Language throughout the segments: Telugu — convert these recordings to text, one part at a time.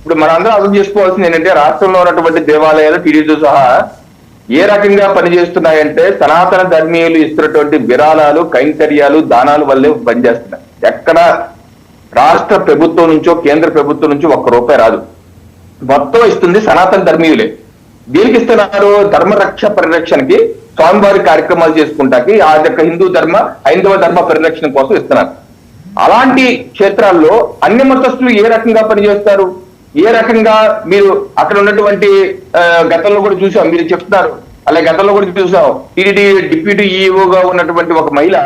ఇప్పుడు మనందరం అర్థం చేసుకోవాల్సింది ఏంటంటే రాష్ట్రంలో ఉన్నటువంటి దేవాలయాలు టీడీతో సహా ఏ రకంగా పనిచేస్తున్నాయంటే సనాతన ధర్మీయులు ఇస్తున్నటువంటి విరాళాలు కైంకర్యాలు దానాలు వల్లే పనిచేస్తున్నాయి. ఎక్కడ రాష్ట్ర ప్రభుత్వం నుంచో కేంద్ర ప్రభుత్వం నుంచో ఒక్క రూపాయి రాదు. మొత్తం ఇస్తుంది సనాతన ధర్మీయులే. దీనికి ఇస్తున్నారు ధర్మరక్ష పరిరక్షణకి స్వామివారి కార్యక్రమాలు చేసుకుంటాకి ఆ యొక్క హిందూ ధర్మ హైందవ ధర్మ పరిరక్షణ కోసం ఇస్తున్నారు. అలాంటి క్షేత్రాల్లో అన్ని మతస్థులు ఏ రకంగా పనిచేస్తారు? ఏ రకంగా మీరు అక్కడ ఉన్నటువంటి గతంలో కూడా చూసాం మీరు చెప్తున్నారు. అలాగే గతంలో కూడా చూసాం టీడీ డిప్యూటీ ఈఓగా ఉన్నటువంటి ఒక మహిళ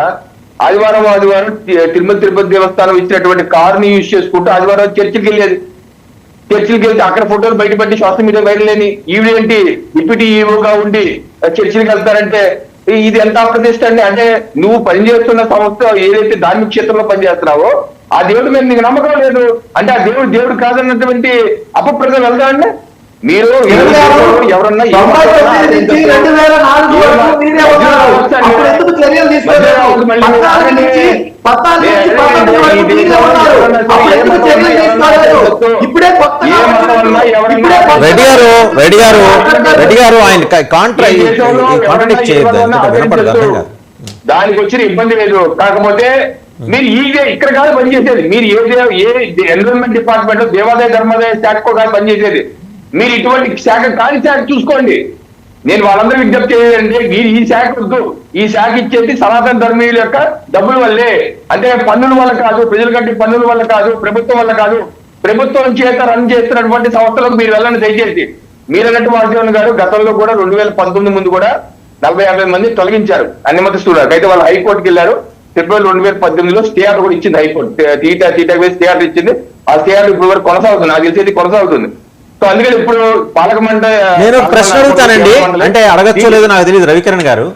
ఆదివారం ఆదివారం తిరుమల తిరుపతి దేవస్థానం ఇచ్చినటువంటి కారుని యూజ్ చేసుకుంటూ ఆదివారం చర్చికి వెళ్ళేది. చర్చిలకు వెళ్తే అక్కడ ఫోటోలు బయటపెట్టి సోషల్ మీడియా వైరల్ అని ఈవిడేంటి డిప్యూటీ ఈఓగా ఉండి చర్చిలకు వెళ్తారంటే ఇది ఎంత అప్రతిష్ట అండి? అంటే నువ్వు పనిచేస్తున్న సంస్థ ఏదైతే ధార్మిక క్షేత్రంలో పనిచేస్తున్నావో ఆ దేవుడి మీద నీకు నమ్మకం లేదు అంటే ఆ దేవుడు దేవుడు కాదన్నటువంటి అపప్రదం వెళ్తాడండి మీరు ఎవరన్నా మీరే రెడ్డి గారు రెడ్డి గారు రెడ్డి గారు ఆయన కాంట్రా కాంట్రడిక్ట్ చేయొద్దు వినపడదు దానికి వచ్చిన ఇబ్బంది లేదు కాకపోతే Hmm. మీరు ఈ ఇక్కడ కాదు పనిచేసేది మీరు ఏ ఏ ఎన్విరాన్మెంట్ డిపార్ట్మెంట్ దేవాదాయ ధర్మాదాయ శాఖకో కాదు పనిచేసేది మీరు ఇటువంటి శాఖ కాని శాఖ చూసుకోండి. నేను వాళ్ళందరూ విజ్ఞప్తి చేయాలంటే మీరు ఈ శాఖ వద్దు. ఈ శాఖ ఇచ్చేది సనాతన ధర్మీయుల యొక్క డబ్బుల వల్లే. అంటే పన్నుల వల్ల కాదు ప్రజల కంటే పన్నుల వల్ల కాదు ప్రభుత్వం వల్ల కాదు. ప్రభుత్వం చేత రన్ చేస్తున్నటువంటి సంస్థలకు మీరు వెళ్ళండి దయచేసి. మీరు అన్నట్టు వాసుదేవన్ గారు గతంలో కూడా రెండు వేల పంతొమ్మిది ముందు కూడా నలభై యాభై మంది తొలగించారు. అన్ని మతస్థులకు అయితే వాళ్ళు హైకోర్టుకి వెళ్ళారు. ఫిబ్రవరి రెండు వేల పద్దెనిమిదిలో స్టే ఆర్డర్ కూడా ఇచ్చింది హైకోర్టు. తీటా తీటా వేసి స్టే ఆర్డర్ ఇచ్చింది. ఆ స్టే ఆర్డర్ ఇప్పుడు వరకు కొనసాగుతుంది. నాకు తెలిసి కొనసాగుతుంది. సో అందుకని ఇప్పుడు పాలక మండ నేను ప్రశ్న అడుగుతానండి. అంటే అడగచ్చో లేదో నాకు తెలియదు రవికిరణ్ గారు.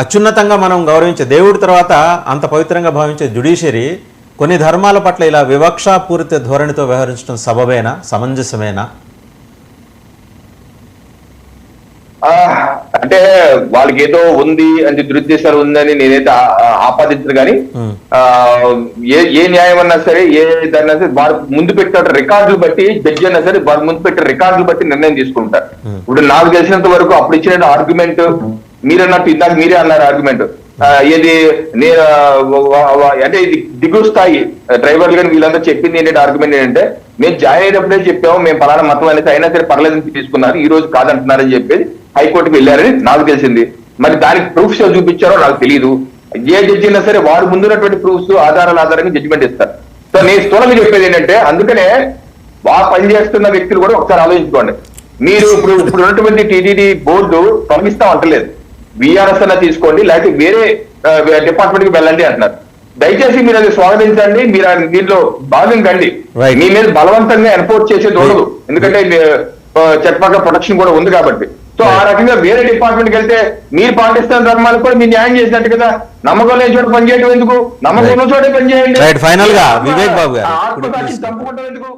అత్యున్నతంగా మనం గౌరవించే దేవుడి తర్వాత అంత పవిత్రంగా భావించే జుడిషియరీ కొన్ని ధర్మాల పట్ల ఇలా వివక్షాపూరిత ధోరణితో వ్యవహరించడం సబబేనా సమంజసమేనా? అంటే వాళ్ళకి ఏదో ఉంది అంటే దురుద్దేశాలు ఉందని నేనైతే ఆపాదించను కానీ ఏ ఏ న్యాయం అన్నా సరే ఏ దాన్ని సరే వారు ముందు పెట్టిన రికార్డులు బట్టి జడ్జి అన్నా సరే వారు ముందు పెట్టిన రికార్డులు బట్టి నిర్ణయం తీసుకుంటారు. ఇప్పుడు నాకు తెలిసినంత వరకు అప్పుడు ఇచ్చిన ఆర్గ్యుమెంట్ మీరన్నట్టు ఇందాక మీరే అన్నారు ఆర్గ్యుమెంట్ ఏది నేను అంటే ఇది దిగువ స్థాయి. డ్రైవర్లు కానీ వీళ్ళంతా చెప్పింది ఏంటంటే ఆర్గ్యుమెంట్ ఏంటంటే మేము జాయిన్ అయినప్పుడే చెప్పాము మేము పలానా మతం అనేది అయినా సరే పర్లేదని తీసుకున్నారు ఈ రోజు కాదంటున్నారని చెప్పేసి హైకోర్టుకి వెళ్ళారని నాకు తెలిసింది. మరి దానికి ప్రూఫ్స్ చూపించారో నాకు తెలియదు ఏ జడ్జి అయినా సరే వారు ముందున్నటువంటి ప్రూఫ్స్ ఆధారాల ఆధారంగా జడ్జిమెంట్ ఇస్తారు. సో నేను స్థూలంగా చెప్పేది ఏంటంటే అందుకనే బాగా పనిచేస్తున్న వ్యక్తులు కూడా ఒకసారి ఆలోచించుకోండి. మీరు ఇప్పుడు ఇప్పుడు ఉన్నటువంటి టీటీడీ బోర్డు తొలగిస్తాం అంటలేదు. విఆర్ఎస్ అన్న తీసుకోండి లేకపోతే వేరే డిపార్ట్మెంట్కి వెళ్ళండి అంటున్నారు. దయచేసి మీరు అది స్వాగతించండి మీరు దీంట్లో భాగం కండి. మీ మీద బలవంతంగా ఎన్ఫోర్స్ చేసేది ఉండదు. ఎందుకంటే చట్టపక్క ప్రొటెక్షన్ కూడా ఉంది కాబట్టి. సో ఆ రకంగా వేరే డిపార్ట్మెంట్కి వెళ్తే మీరు పాకిస్తాన్ ధర్మాలకు కూడా మీరు న్యాయం చేసినట్టు కదా? నమ్మకం లేని చోట పనిచేయడం ఎందుకు? నమ్మకం ఉన్న చోటే పనిచేయండి final గా వివేక్ బాబు గారు. ఎందుకు?